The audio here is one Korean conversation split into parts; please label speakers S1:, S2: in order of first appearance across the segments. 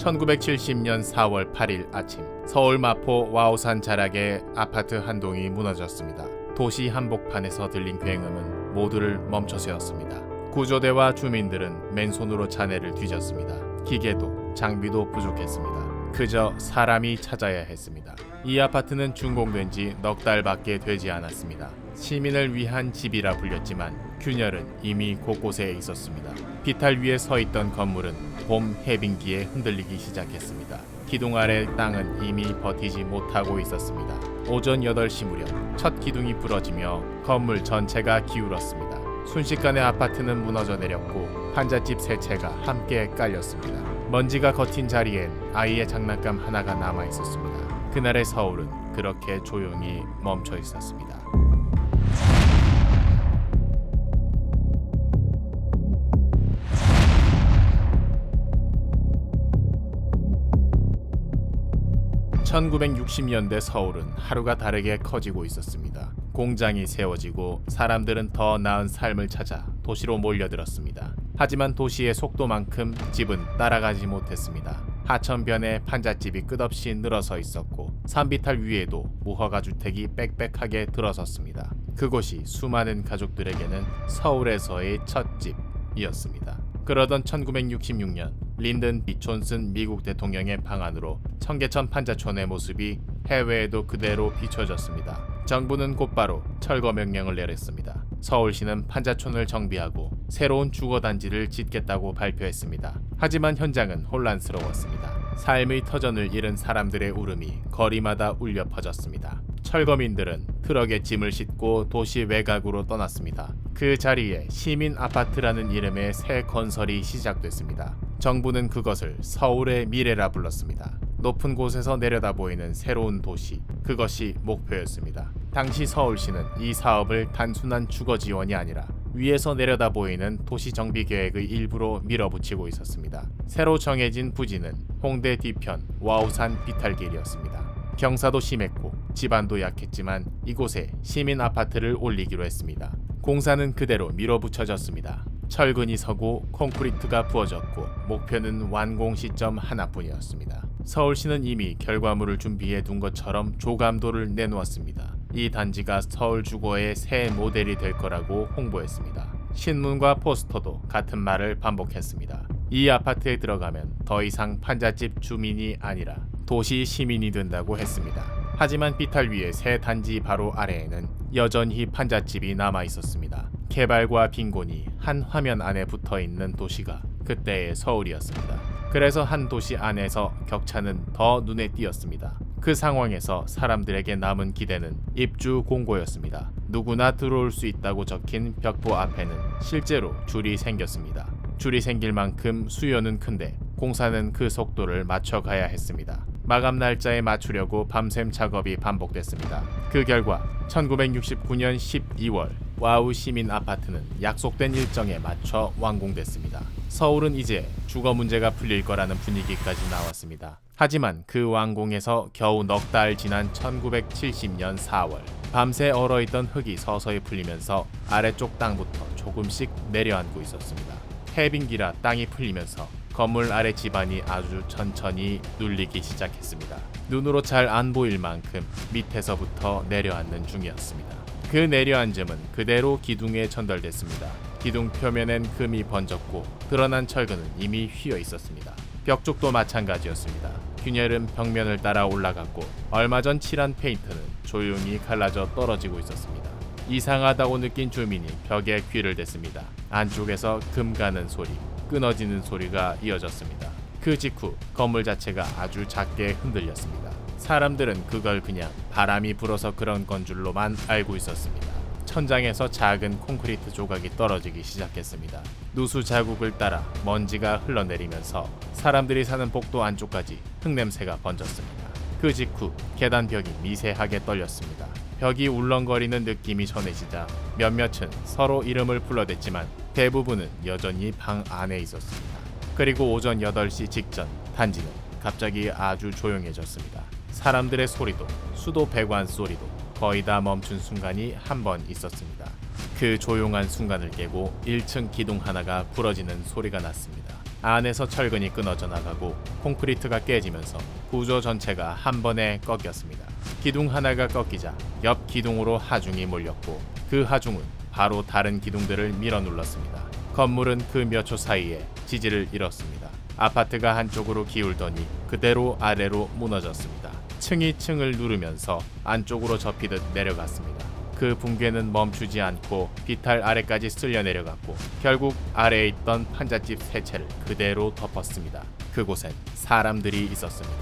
S1: 1970년 4월 8일 아침 서울 마포 와우산 자락의 아파트 한 동이 무너졌습니다. 도시 한복판에서 들린 굉음은 모두를 멈춰세웠습니다. 구조대와 주민들은 맨손으로 잔해를 뒤졌습니다. 기계도 장비도 부족했습니다. 그저 사람이 찾아야 했습니다. 이 아파트는 준공된 지 넉 달밖에 되지 않았습니다. 시민을 위한 집이라 불렸지만 균열은 이미 곳곳에 있었습니다. 비탈 위에 서 있던 건물은 봄 해빙기에 흔들리기 시작했습니다. 기둥 아래 땅은 이미 버티지 못하고 있었습니다. 오전 8시 무렵 첫 기둥이 부러지며 건물 전체가 기울었습니다. 순식간에 아파트는 무너져 내렸고 판잣집 세 채가 함께 깔렸습니다. 먼지가 겉인 자리엔 아이의 장난감 하나가 남아 있었습니다. 그날의 서울은 그렇게 조용히 멈춰 있었습니다. (1960년대) 서울은 하루가 다르게 커지고 있었습니다. 공장이 세워지고 사람들은 더 나은 삶을 찾아 도시로 몰려들었습니다. 하지만 도시의 속도만큼 집은 따라가지 못했습니다. 하천변에 판잣집이 끝없이 늘어서 있었고 산비탈 위에도 무허가 주택이 빽빽하게 들어섰습니다. 그곳이 수많은 가족들에게는 서울에서의 첫 집이었습니다. 그러던 1966년 린든 비 촌슨 미국 대통령의 방안으로 청계천 판자촌의 모습이 해외에도 그대로 비춰졌습니다. 정부는 곧바로 철거 명령을 내렸습니다. 서울시는 판자촌을 정비하고 새로운 주거단지를 짓겠다고 발표했습니다. 하지만 현장은 혼란스러웠습니다. 삶의 터전을 잃은 사람들의 울음이 거리마다 울려 퍼졌습니다. 철거민들은 트럭에 짐을 싣고 도시 외곽으로 떠났습니다. 그 자리에 시민 아파트라는 이름의 새 건설이 시작됐습니다. 정부는 그것을 서울의 미래라 불렀습니다. 높은 곳에서 내려다 보이는 새로운 도시, 그것이 목표였습니다. 당시 서울시는 이 사업을 단순한 주거 지원이 아니라 위에서 내려다 보이는 도시 정비 계획의 일부로 밀어붙이고 있었습니다. 새로 정해진 부지는 홍대 뒤편 와우산 비탈길이었습니다. 경사도 심했고 집안도 약했지만 이곳에 시민 아파트를 올리기로 했습니다. 공사는 그대로 밀어붙여졌습니다. 철근이 서고 콘크리트가 부어졌고 목표는 완공 시점 하나뿐이었습니다. 서울시는 이미 결과물을 준비해 둔 것처럼 조감도를 내놓았습니다. 이 단지가 서울 주거의 새 모델이 될 거라고 홍보했습니다. 신문과 포스터도 같은 말을 반복했습니다. 이 아파트에 들어가면 더 이상 판잣집 주민이 아니라 도시 시민이 된다고 했습니다. 하지만 비탈 위의 새 단지 바로 아래에는 여전히 판잣집이 남아 있었습니다. 개발과 빈곤이 한 화면 안에 붙어 있는 도시가 그때의 서울이었습니다. 그래서 한 도시 안에서 격차는 더 눈에 띄었습니다. 그 상황에서 사람들에게 남은 기대는 입주 공고였습니다. 누구나 들어올 수 있다고 적힌 벽보 앞에는 실제로 줄이 생겼습니다. 줄이 생길 만큼 수요는 큰데 공사는 그 속도를 맞춰가야 했습니다. 마감 날짜에 맞추려고 밤샘 작업이 반복됐습니다. 그 결과 1969년 12월 와우 시민 아파트는 약속된 일정에 맞춰 완공됐습니다. 서울은 이제 주거 문제가 풀릴 거라는 분위기까지 나왔습니다. 하지만 그 완공에서 겨우 넉 달 지난 1970년 4월 밤새 얼어있던 흙이 서서히 풀리면서 아래쪽 땅부터 조금씩 내려앉고 있었습니다. 해빙기라 땅이 풀리면서 건물 아래 집안이 아주 천천히 눌리기 시작했습니다. 눈으로 잘 안 보일 만큼 밑에서부터 내려앉는 중이었습니다. 그 내려앉음은 그대로 기둥에 전달됐습니다. 기둥 표면엔 금이 번졌고 드러난 철근은 이미 휘어 있었습니다. 벽 쪽도 마찬가지였습니다. 균열은 벽면을 따라 올라갔고 얼마 전 칠한 페인트는 조용히 갈라져 떨어지고 있었습니다. 이상하다고 느낀 주민이 벽에 귀를 댔습니다. 안쪽에서 금 가는 소리, 끊어지는 소리가 이어졌습니다. 그 직후 건물 자체가 아주 작게 흔들렸습니다. 사람들은 그걸 그냥 바람이 불어서 그런 건 줄로만 알고 있었습니다. 천장에서 작은 콘크리트 조각이 떨어지기 시작했습니다. 누수 자국을 따라 먼지가 흘러내리면서 사람들이 사는 복도 안쪽까지 흙냄새가 번졌습니다. 그 직후 계단 벽이 미세하게 떨렸습니다. 벽이 울렁거리는 느낌이 전해지자 몇몇은 서로 이름을 불러댔지만 대부분은 여전히 방 안에 있었습니다. 그리고 오전 8시 직전 단지는 갑자기 아주 조용해졌습니다. 사람들의 소리도 수도 배관 소리도 거의 다 멈춘 순간이 한 번 있었습니다. 그 조용한 순간을 깨고 1층 기둥 하나가 부러지는 소리가 났습니다. 안에서 철근이 끊어져 나가고 콘크리트가 깨지면서 구조 전체가 한 번에 꺾였습니다. 기둥 하나가 꺾이자 옆 기둥으로 하중이 몰렸고 그 하중은 바로 다른 기둥들을 밀어 눌렀습니다. 건물은 그 몇 초 사이에 지지를 잃었습니다. 아파트가 한쪽으로 기울더니 그대로 아래로 무너졌습니다. 층이 층을 누르면서 안쪽으로 접히듯 내려갔습니다. 그 붕괴는 멈추지 않고 비탈 아래까지 쓸려 내려갔고 결국 아래에 있던 판잣집 세 채를 그대로 덮었습니다. 그곳엔 사람들이 있었습니다.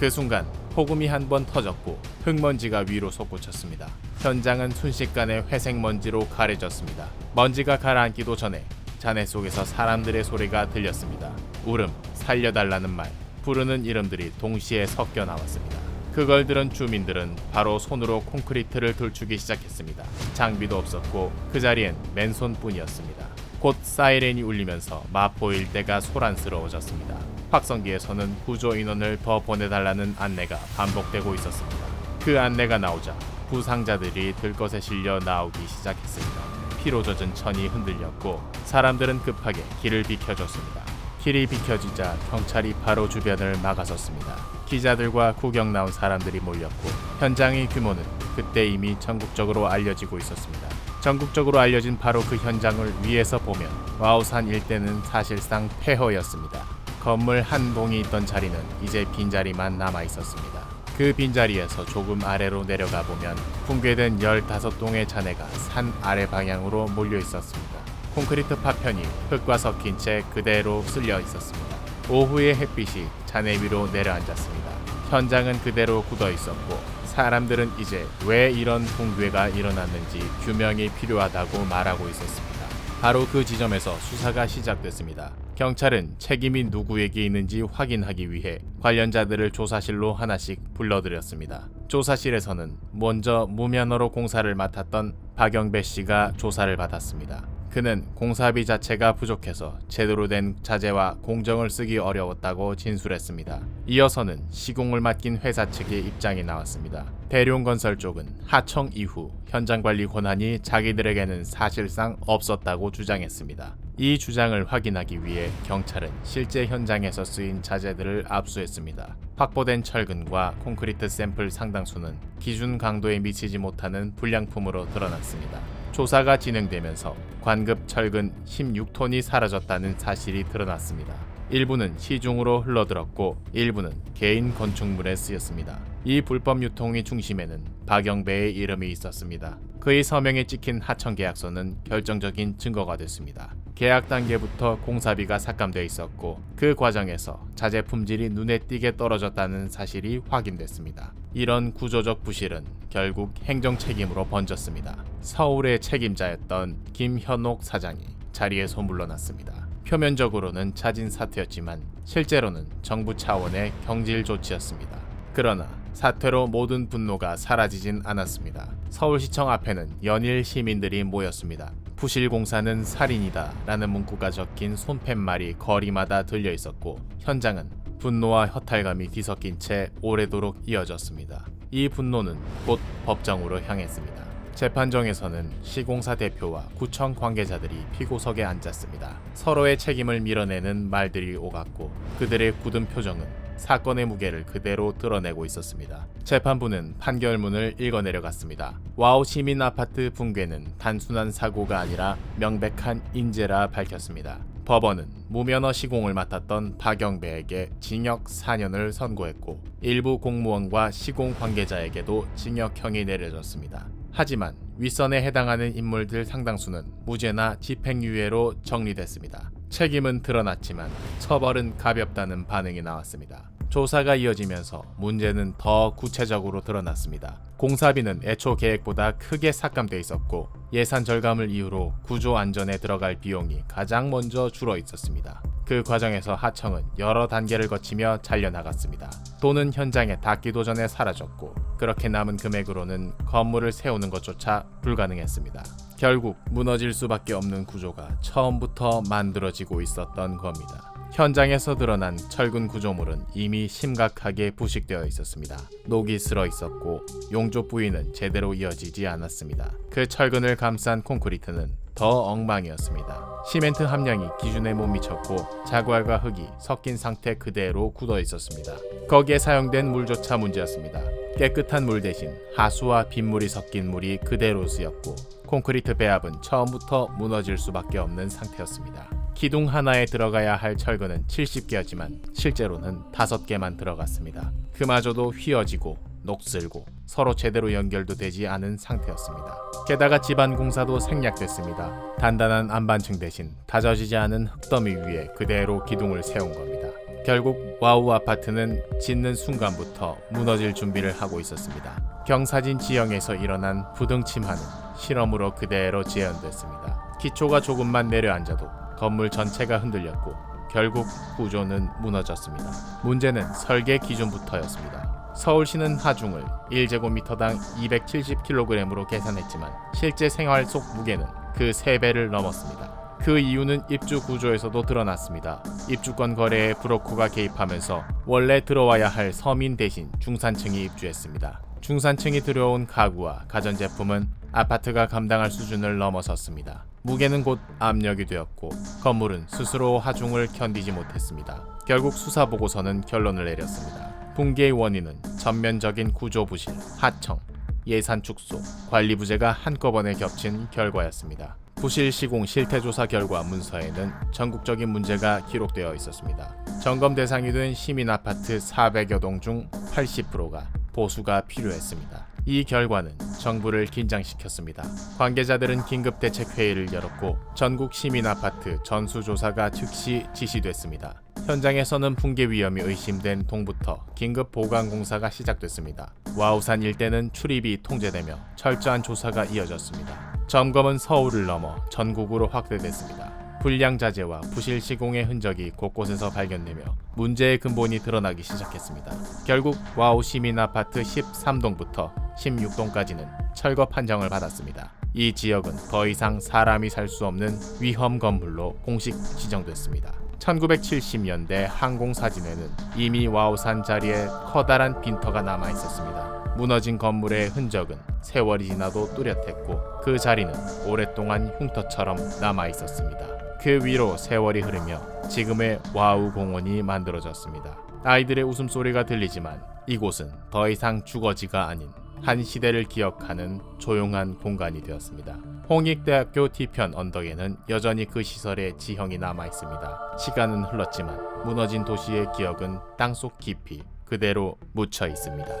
S1: 그 순간 폭음이 한 번 터졌고 흙먼지가 위로 솟구쳤습니다. 현장은 순식간에 회색 먼지로 가려졌습니다. 먼지가 가라앉기도 전에 잔해 속에서 사람들의 소리가 들렸습니다. 울음, 살려달라는 말, 부르는 이름들이 동시에 섞여 나왔습니다. 그걸 들은 주민들은 바로 손으로 콘크리트를 돌추기 시작했습니다. 장비도 없었고 그 자리엔 맨손뿐이었습니다. 곧 사이렌이 울리면서 마포 일대가 소란스러워졌습니다. 확성기에서는 구조 인원을 더 보내달라는 안내가 반복되고 있었습니다. 그 안내가 나오자 부상자들이 들것에 실려 나오기 시작했습니다. 피로 젖은 천이 흔들렸고 사람들은 급하게 길을 비켜줬습니다. 길이 비켜지자 경찰이 바로 주변을 막아섰습니다. 기자들과 구경 나온 사람들이 몰렸고 현장의 규모는 그때 이미 전국적으로 알려지고 있었습니다. 전국적으로 알려진 바로 그 현장을 위에서 보면 와우산 일대는 사실상 폐허였습니다. 건물 한 동이 있던 자리는 이제 빈자리만 남아 있었습니다. 그 빈자리에서 조금 아래로 내려가 보면 붕괴된 15동의 잔해가 산 아래 방향으로 몰려 있었습니다. 콘크리트 파편이 흙과 섞인 채 그대로 쓸려 있었습니다. 오후의 햇빛이 잔해 위로 내려앉았습니다. 현장은 그대로 굳어 있었고 사람들은 이제 왜 이런 붕괴가 일어났는지 규명이 필요하다고 말하고 있었습니다. 바로 그 지점에서 수사가 시작됐습니다. 경찰은 책임이 누구에게 있는지 확인하기 위해 관련자들을 조사실로 하나씩 불러들였습니다. 조사실에서는 먼저 무면허로 공사를 맡았던 박영배 씨가 조사를 받았습니다. 그는 공사비 자체가 부족해서 제대로 된 자재와 공정을 쓰기 어려웠다고 진술했습니다. 이어서는 시공을 맡긴 회사 측의 입장이 나왔습니다. 대룡건설 쪽은 하청 이후 현장 관리 권한이 자기들에게는 사실상 없었다고 주장했습니다. 이 주장을 확인하기 위해 경찰은 실제 현장에서 쓰인 자재들을 압수했습니다. 확보된 철근과 콘크리트 샘플 상당수는 기준 강도에 미치지 못하는 불량품으로 드러났습니다. 조사가 진행되면서 관급 철근 16톤이 사라졌다는 사실이 드러났습니다. 일부는 시중으로 흘러들었고 일부는 개인 건축물에 쓰였습니다. 이 불법 유통의 중심에는 박영배의 이름이 있었습니다. 그의 서명에 찍힌 하청 계약서는 결정적인 증거가 됐습니다. 계약 단계부터 공사비가 삭감돼 있었고 그 과정에서 자재 품질이 눈에 띄게 떨어졌다는 사실이 확인됐습니다. 이런 구조적 부실은 결국 행정 책임으로 번졌습니다. 서울의 책임자였던 김현옥 사장이 자리에서 물러났습니다. 표면적으로는 차진 사퇴였지만 실제로는 정부 차원의 경질 조치였습니다. 그러나 사퇴로 모든 분노가 사라지진 않았습니다. 서울시청 앞에는 연일 시민들이 모였습니다. 부실 공사는 살인이다 라는 문구가 적힌 손팻말이 거리마다 들려 있었고 현장은 분노와 허탈감이 뒤섞인 채 오래도록 이어졌습니다. 이 분노는 곧 법정으로 향했습니다. 재판정에서는 시공사 대표와 구청 관계자들이 피고석에 앉았습니다. 서로의 책임을 밀어내는 말들이 오갔고 그들의 굳은 표정은 사건의 무게를 그대로 드러내고 있었습니다. 재판부는 판결문을 읽어내려갔습니다. 와우 시민 아파트 붕괴는 단순한 사고가 아니라 명백한 인재라 밝혔습니다. 법원은 무면허 시공을 맡았던 박영배에게 징역 4년을 선고했고 일부 공무원과 시공 관계자에게도 징역형이 내려졌습니다. 하지만 윗선에 해당하는 인물들 상당수는 무죄나 집행유예로 정리됐습니다. 책임은 드러났지만 처벌은 가볍다는 반응이 나왔습니다. 조사가 이어지면서 문제는 더 구체적으로 드러났습니다. 공사비는 애초 계획보다 크게 삭감돼 있었고 예산 절감을 이유로 구조 안전에 들어갈 비용이 가장 먼저 줄어 있었습니다. 그 과정에서 하청은 여러 단계를 거치며 잘려나갔습니다. 돈은 현장에 닿기도 전에 사라졌고 그렇게 남은 금액으로는 건물을 세우는 것조차 불가능했습니다. 결국 무너질 수밖에 없는 구조가 처음부터 만들어지고 있었던 겁니다. 현장에서 드러난 철근 구조물은 이미 심각하게 부식되어 있었습니다. 녹이 슬어 있었고 용접 부위는 제대로 이어지지 않았습니다. 그 철근을 감싼 콘크리트는 더 엉망이었습니다. 시멘트 함량이 기준에 못 미쳤고 자갈과 흙이 섞인 상태 그대로 굳어 있었습니다. 거기에 사용된 물조차 문제였습니다. 깨끗한 물 대신 하수와 빗물이 섞인 물이 그대로 쓰였고 콘크리트 배합은 처음부터 무너질 수밖에 없는 상태였습니다. 기둥 하나에 들어가야 할 철근은 70개였지만 실제로는 5개만 들어갔습니다. 그마저도 휘어지고 녹슬고 서로 제대로 연결도 되지 않은 상태였습니다. 게다가 집안 공사도 생략됐습니다. 단단한 안반층 대신 다져지지 않은 흙더미 위에 그대로 기둥을 세운 겁니다. 결국 와우 아파트는 짓는 순간부터 무너질 준비를 하고 있었습니다. 경사진 지형에서 일어난 부등침하는 실험으로 그대로 재현됐습니다. 기초가 조금만 내려앉아도 건물 전체가 흔들렸고 결국 구조는 무너졌습니다. 문제는 설계 기준부터였습니다. 서울시는 하중을 1제곱미터당 270kg으로 계산했지만 실제 생활 속 무게는 그 3배를 넘었습니다. 그 이유는 입주 구조에서도 드러났습니다. 입주권 거래에 브로커가 개입하면서 원래 들어와야 할 서민 대신 중산층이 입주했습니다. 중산층이 들어온 가구와 가전제품은 아파트가 감당할 수준을 넘어섰습니다. 무게는 곧 압력이 되었고 건물은 스스로 하중을 견디지 못했습니다. 결국 수사 보고서는 결론을 내렸습니다. 붕괴의 원인은 전면적인 구조 부실, 하청, 예산 축소, 관리 부재가 한꺼번에 겹친 결과였습니다. 부실 시공 실태 조사 결과 문서에는 전국적인 문제가 기록되어 있었습니다. 점검 대상이 된 시민 아파트 400여 동 중 80%가 보수가 필요했습니다. 이 결과는 정부를 긴장시켰습니다. 관계자들은 긴급 대책 회의를 열었고 전국 시민 아파트 전수 조사가 즉시 지시됐습니다. 현장에서는 붕괴 위험이 의심된 동부터 긴급 보강 공사가 시작됐습니다. 와우산 일대는 출입이 통제되며 철저한 조사가 이어졌습니다. 점검은 서울을 넘어 전국으로 확대됐습니다. 불량 자재와 부실 시공의 흔적이 곳곳에서 발견되며 문제의 근본이 드러나기 시작했습니다. 결국 와우 시민 아파트 13동부터 16동까지는 철거 판정을 받았습니다. 이 지역은 더 이상 사람이 살 수 없는 위험 건물로 공식 지정됐습니다. 1970년대 항공 사진에는 이미 와우산 자리에 커다란 빈터가 남아 있었습니다. 무너진 건물의 흔적은 세월이 지나도 뚜렷했고 그 자리는 오랫동안 흉터처럼 남아 있었습니다. 그 위로 세월이 흐르며 지금의 와우 공원이 만들어졌습니다. 아이들의 웃음소리가 들리지만 이곳은 더 이상 주거지가 아닌 한 시대를 기억하는 조용한 공간이 되었습니다. 홍익대학교 뒤편 언덕에는 여전히 그 시설의 지형이 남아 있습니다. 시간은 흘렀지만 무너진 도시의 기억은 땅속 깊이 그대로 묻혀 있습니다.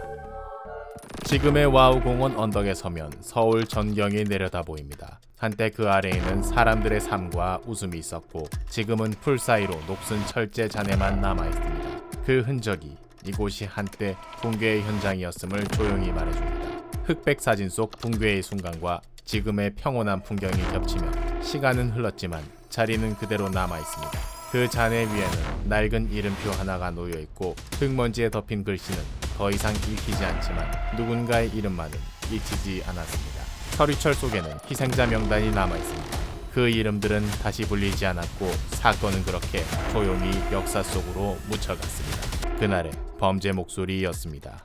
S1: 지금의 와우 공원 언덕에 서면 서울 전경이 내려다 보입니다. 한때 그 아래에는 사람들의 삶과 웃음이 있었고 지금은 풀 사이로 녹슨 철제 잔해만 남아 있습니다. 그 흔적이 이곳이 한때 붕괴의 현장이었음을 조용히 말해줍니다. 흑백 사진 속 붕괴의 순간과 지금의 평온한 풍경이 겹치며 시간은 흘렀지만 자리는 그대로 남아 있습니다. 그 잔해 위에는 낡은 이름표 하나가 놓여 있고 흙먼지에 덮인 글씨는 더 이상 읽히지 않지만 누군가의 이름만은 잊히지 않았습니다. 서리철 속에는 희생자 명단이 남아 있습니다. 그 이름들은 다시 불리지 않았고 사건은 그렇게 조용히 역사 속으로 묻혀갔습니다. 그날의 범죄 목소리였습니다.